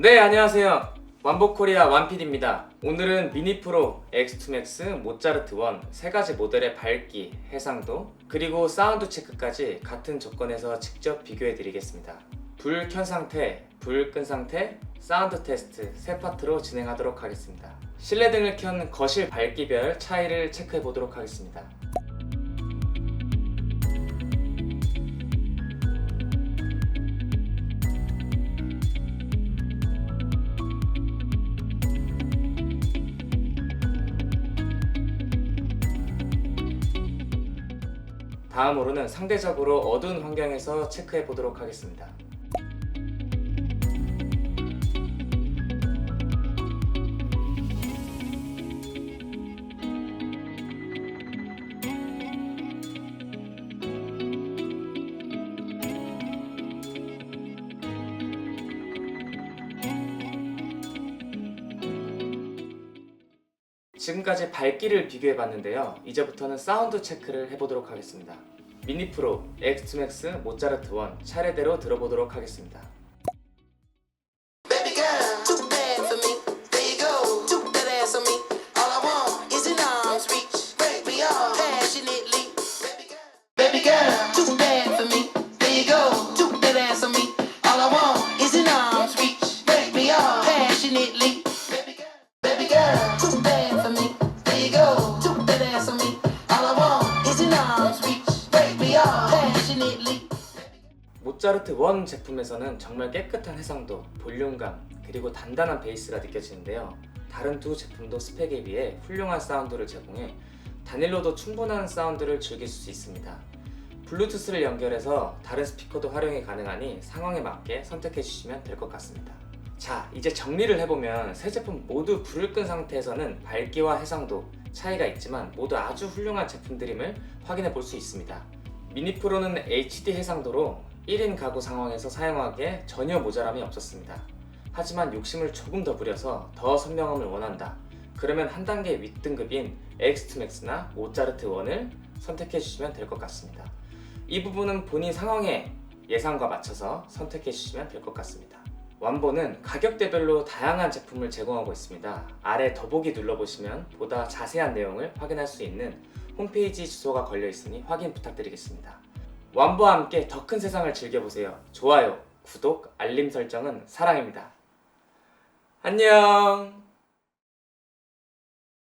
네 안녕하세요. 완보코리아 완필입니다. 오늘은 미니프로 X2맥스 모차르트 1세 가지 모델의 밝기, 해상도 그리고 사운드 체크까지 같은 조건에서 직접 비교해 드리겠습니다. 불 켠 상태, 불 끈 상태, 사운드 테스트 세 파트로 진행하도록 하겠습니다. 실내 등을 켠 거실 밝기별 차이를 체크해 보도록 하겠습니다 다음으로는 상대적으로 어두운 환경에서 체크해 보도록 하겠습니다. 지금까지 밝기를 비교해 봤는데요. 이제부터는 사운드 체크를 해보도록 하겠습니다. 미니 프로, X2맥스, 모차르트 1 차례대로 들어보도록 하겠습니다. 모차르트 1 제품에서는 정말 깨끗한 해상도, 볼륨감, 그리고 단단한 베이스가 느껴지는데요. 다른 두 제품도 스펙에 비해 훌륭한 사운드를 제공해 단일로도 충분한 사운드를 즐길 수 있습니다. 블루투스를 연결해서 다른 스피커도 활용이 가능하니 상황에 맞게 선택해 주시면 될 것 같습니다. 자, 이제 정리를 해보면 세 제품 모두 불을 끈 상태에서는 밝기와 해상도 차이가 있지만 모두 아주 훌륭한 제품들임을 확인해 볼 수 있습니다. 미니 프로는 HD 해상도로 1인 가구 상황에서 사용하기에 전혀 모자람이 없었습니다. 하지만 욕심을 조금 더 부려서 더 선명함을 원한다. 그러면 한 단계 윗등급인 X2맥스나 모차르트 1을 선택해 주시면 될 것 같습니다. 이 부분은 본인 상황에 예상과 맞춰서 선택해 주시면 될 것 같습니다. 완보는 가격대별로 다양한 제품을 제공하고 있습니다. 아래 더보기 눌러보시면 보다 자세한 내용을 확인할 수 있는 홈페이지 주소가 걸려 있으니 확인 부탁드리겠습니다. 완보와 함께 더 큰 세상을 즐겨보세요. 좋아요, 구독, 알림 설정은 사랑입니다. 안녕!